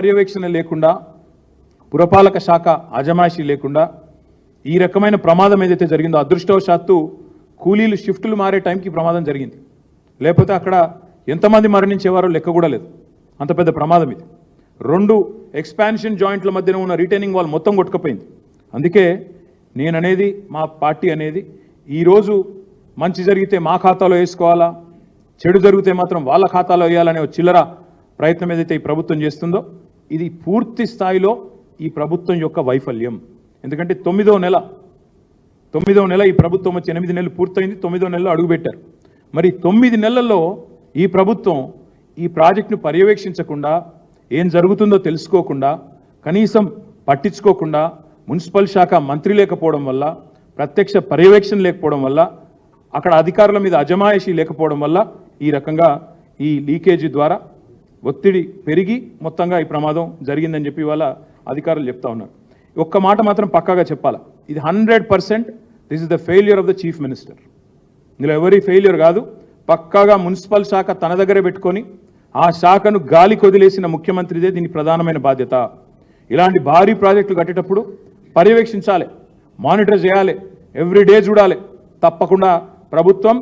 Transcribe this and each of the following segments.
పర్యవేక్షణ లేకుండా పురపాలక శాఖ అజమాయిషీ లేకుండా ఈ రకమైన ప్రమాదం ఏదైతే జరిగిందో అదృష్టవశాత్తు కూలీలు షిఫ్టులు మారే టైంకి ప్రమాదం జరిగింది. లేకపోతే అక్కడ ఎంతమంది మరణించేవారో లెక్క కూడా లేదు. అంత పెద్ద ప్రమాదం ఇది. రెండు ఎక్స్పాన్షన్ జాయింట్ల మధ్యన ఉన్న రిటైనింగ్ వాల్ మొత్తం కొట్టుకుపోయింది. అందుకే నేననేది మా పార్టీ అనేది ఈరోజు మంచి జరిగితే మా ఖాతాలో వేసుకోవాలా చెడు జరిగితే మాత్రం వాళ్ళ ఖాతాలో వేయాలనే ఒక చిల్లర ప్రయత్నం ఏదైతే ఈ ప్రభుత్వం చేస్తుందో ఇది పూర్తి స్థాయిలో ఈ ప్రభుత్వం యొక్క వైఫల్యం. ఎందుకంటే తొమ్మిదో నెల తొమ్మిదో నెల ఈ ప్రభుత్వం వచ్చి ఎనిమిది నెలలు పూర్తయింది తొమ్మిదో నెలలో అడుగుపెట్టారు మరి తొమ్మిది నెలల్లో ఈ ప్రభుత్వం ఈ ప్రాజెక్టును పర్యవేక్షించకుండా ఏం జరుగుతుందో తెలుసుకోకుండా కనీసం పట్టించుకోకుండా మున్సిపల్ శాఖ మంత్రి లేకపోవడం వల్ల ప్రత్యక్ష పర్యవేక్షణ లేకపోవడం వల్ల అక్కడ అధికారుల మీద అజమాయిషీ లేకపోవడం వల్ల ఈ రకంగా ఈ లీకేజీ ద్వారా ఒత్తిడి పెరిగి మొత్తంగా ఈ ప్రమాదం జరిగిందని చెప్పి ఇవాళ అధికారులు చెప్తా ఉన్నారు. ఒక్క మాట మాత్రం పక్కాగా చెప్పాలా? ఇది hundred percent this is the failure of the chief minister. ఇందులో ఎవరి ఫెయిల్యూర్ కాదు పక్కాగా మున్సిపల్ శాఖ తన దగ్గరే పెట్టుకొని ఆ శాఖను గాలి కొదిలేసిన ముఖ్యమంత్రిదే దీని ప్రధానమైన బాధ్యత. ఇలాంటి భారీ ప్రాజెక్టులు కట్టేటప్పుడు పర్యవేక్షించాలి మానిటర్ చేయాలి ఎవ్రీ డే చూడాలి. తప్పకుండా ప్రభుత్వం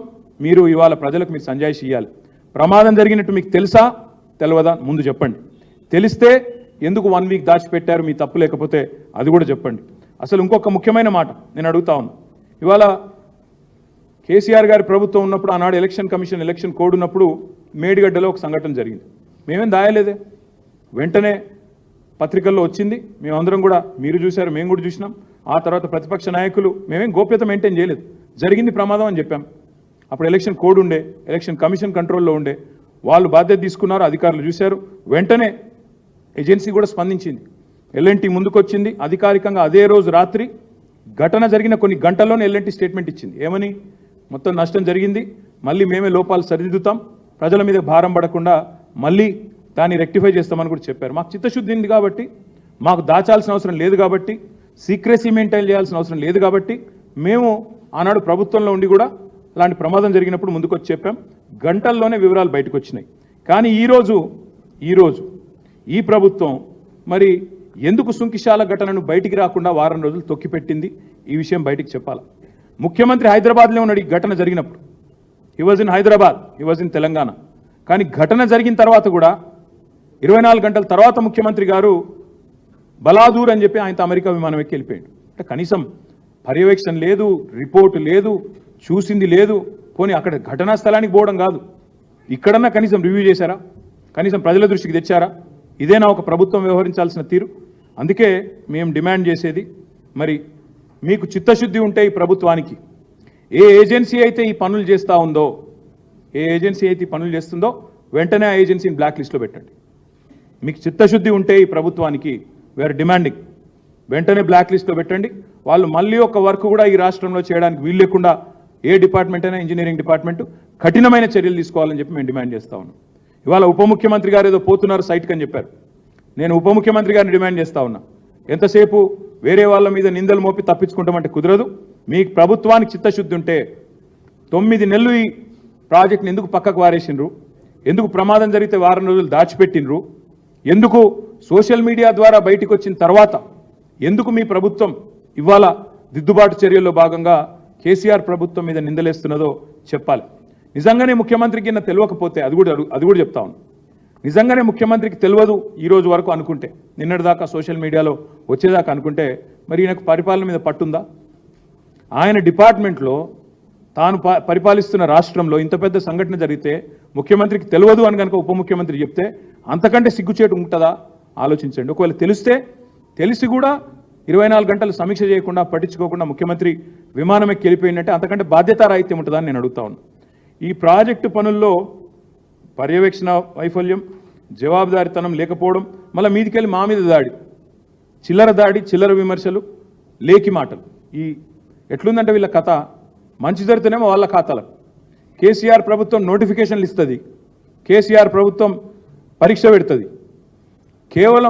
మీరు ఇవాళ ప్రజలకు మీరు సంజాయిషి ఇవ్వాలి ప్రమాదం జరిగినట్టు మీకు తెలుసా? తెలియదా ముందు చెప్పండి. తెలిస్తే ఎందుకు వన్ వీక్ దాచిపెట్టారు? మీ తప్పు లేకపోతే అది కూడా చెప్పండి. అసలు ఇంకొక ముఖ్యమైన మాట నేను అడుగుతా ఉన్నా. ఇవాళ కేసీఆర్ గారి ప్రభుత్వం ఉన్నప్పుడు ఆనాడు ఎలక్షన్ కమిషన్ ఎలక్షన్ కోడ్ ఉన్నప్పుడు మేడిగడ్డలో ఒక సంఘటన జరిగింది. మేమేం దాయలేదే? వెంటనే పత్రికల్లో వచ్చింది. మేమందరం కూడా మీరు చూశారు మేము కూడా చూసినాం. ఆ తర్వాత ప్రతిపక్ష నాయకులు మేమేం గోప్యత మెయింటైన్ చేయలేదు. జరిగింది ప్రమాదం అని చెప్పాం. అప్పుడు ఎలక్షన్ కోడ్ ఉండే ఎలక్షన్ కమిషన్ కంట్రోల్లో ఉండే. వాళ్ళు బాధ్యత తీసుకున్నారు అధికారులు చూశారు. వెంటనే ఏజెన్సీ కూడా స్పందించింది. ఎల్ఎన్టీ ముందుకొచ్చింది. అధికారికంగా అదే రోజు రాత్రి ఘటన జరిగిన కొన్ని గంటల్లోనే ఎల్ఎన్టీ స్టేట్మెంట్ ఇచ్చింది. ఏమని? మొత్తం నష్టం జరిగింది. మళ్ళీ మేమే లోపాలు సరిదిద్దుతాం. ప్రజల మీద భారం పడకుండా మళ్ళీ దాన్ని రెక్టిఫై చేస్తామని కూడా చెప్పారు. మాకు చిత్తశుద్ధి ఉంది కాబట్టి మాకు దాచాల్సిన అవసరం లేదు కాబట్టి సీక్రెసీ మెయింటైన్ చేయాల్సిన అవసరం లేదు కాబట్టి మేము ఆనాడు ప్రభుత్వంలో ఉండి కూడా అలాంటి ప్రమాదం జరిగినప్పుడు ముందుకొచ్చి చెప్పాం. గంటల్లోనే వివరాలు బయటకు వచ్చినాయి కానీ ఈరోజు ఈరోజు ఈ ప్రభుత్వం మరి ఎందుకు సుంకిశాల ఘటనను బయటికి రాకుండా వారం రోజులు తొక్కిపెట్టింది? ఈ విషయం బయటికి చెప్పాలి? ముఖ్యమంత్రి హైదరాబాద్లో ఉన్నాడు ఈ ఘటన జరిగినప్పుడు. He was in Hyderabad he was in Telangana కానీ ఘటన జరిగిన తర్వాత కూడా ఇరవై నాలుగు గంటల తర్వాత ముఖ్యమంత్రి గారు బలాదూర్ అని చెప్పి ఆయనతో అమెరికా విమానం ఎక్కి వెళ్ళిపోయాడు. అంటే కనీసం పర్యవేక్షణ లేదు రిపోర్ట్ లేదు చూసింది లేదు. పోనీ అక్కడ ఘటనా స్థలానికి పోవడం కాదు. ఇక్కడన్నా కనీసం రివ్యూ చేశారా? కనీసం ప్రజల దృష్టికి తెచ్చారా? ఇదేనా ఒక ప్రభుత్వం వ్యవహరించాల్సిన తీరు? అందుకే మేము డిమాండ్ చేసేది మరి మీకు చిత్తశుద్ధి ఉంటే ఈ ప్రభుత్వానికి. ఏ ఏజెన్సీ అయితే ఈ పనులు చేస్తూ ఉందో ఏ ఏజెన్సీ అయితే ఈ పనులు చేస్తుందో వెంటనే ఆ ఏజెన్సీని బ్లాక్ లిస్ట్లో పెట్టండి. మీకు చిత్తశుద్ధి ఉంటే ఈ ప్రభుత్వానికి వేర్ డిమాండింగ్ వెంటనే బ్లాక్ లిస్ట్లో పెట్టండి. వాళ్ళు మళ్ళీ ఒక వర్క్ కూడా ఈ రాష్ట్రంలో చేయడానికి వీలు లేకుండా ఏ డిపార్ట్మెంట్ అయినా ఇంజనీరింగ్ డిపార్ట్మెంట్ కఠినమైన చర్యలు తీసుకోవాలని చెప్పి మేము డిమాండ్ చేస్తా ఉన్నాం. ఇవాళ ఉప ముఖ్యమంత్రి గారు ఏదో పోతున్నారు సైట్కి అని చెప్పారు. నేను ఉప ముఖ్యమంత్రి గారిని డిమాండ్ చేస్తా ఉన్నా. ఎంతసేపు వేరే వాళ్ళ మీద నిందలు మోపి తప్పించుకుంటామంటే కుదరదు. మీ ప్రభుత్వానికి చిత్తశుద్ధి ఉంటే తొమ్మిది నెలలు ఈ ప్రాజెక్ట్ని ఎందుకు పక్కకు వారేసిండ్రు? ఎందుకు ప్రమాదం జరిగితే వారం రోజులు దాచిపెట్టినరు ఎందుకు సోషల్ మీడియా ద్వారా బయటకు వచ్చిన తర్వాత ఎందుకు మీ ప్రభుత్వం ఇవాళ దిద్దుబాటు చర్యల్లో భాగంగా కేసీఆర్ ప్రభుత్వం మీద నిందలేస్తున్నదో చెప్పాలి. నిజంగానే ముఖ్యమంత్రికి కింద తెలియకపోతే అది కూడా అది కూడా చెప్తా ఉన్నాను నిజంగానే ముఖ్యమంత్రికి తెలియదు ఈ రోజు వరకు అనుకుంటే. నిన్నటిదాకా సోషల్ మీడియాలో వచ్చేదాకా అనుకుంటే మరి ఈయనకు పరిపాలన మీద పట్టుందా? ఆయన డిపార్ట్మెంట్లో తాను ప- పరిపాలిస్తున్న రాష్ట్రంలో ఇంత పెద్ద సంఘటన జరిగితే ముఖ్యమంత్రికి తెలియదు అని కనుక ఉప ముఖ్యమంత్రి చెప్తే అంతకంటే సిగ్గుచేటు ఉంటుందా? ఆలోచించండి. ఒకవేళ తెలిస్తే తెలిసి కూడా ఇరవై నాలుగు గంటలు సమీక్ష చేయకుండా పట్టించుకోకుండా ముఖ్యమంత్రి విమానం ఎక్కి వెళ్ళిపోయిందంటే అంతకంటే బాధ్యతారాహిత్యం ఉంటుందని నేను అడుగుతా ఉన్నా. ఈ ప్రాజెక్టు పనుల్లో పర్యవేక్షణ వైఫల్యం జవాబుదారితనం లేకపోవడం మళ్ళీ మీదికెళ్ళి మా మీద దాడి చిల్లర దాడి చిల్లర విమర్శలు లేకి మాటలు. ఈ ఎట్లుందంటే వీళ్ళ కథ మంచి జరిగితేనేమో వాళ్ళ ఖాతాలకు కేసీఆర్ ప్రభుత్వం నోటిఫికేషన్లు ఇస్తుంది. కేసీఆర్ ప్రభుత్వం పరీక్ష పెడుతుంది. కేవలం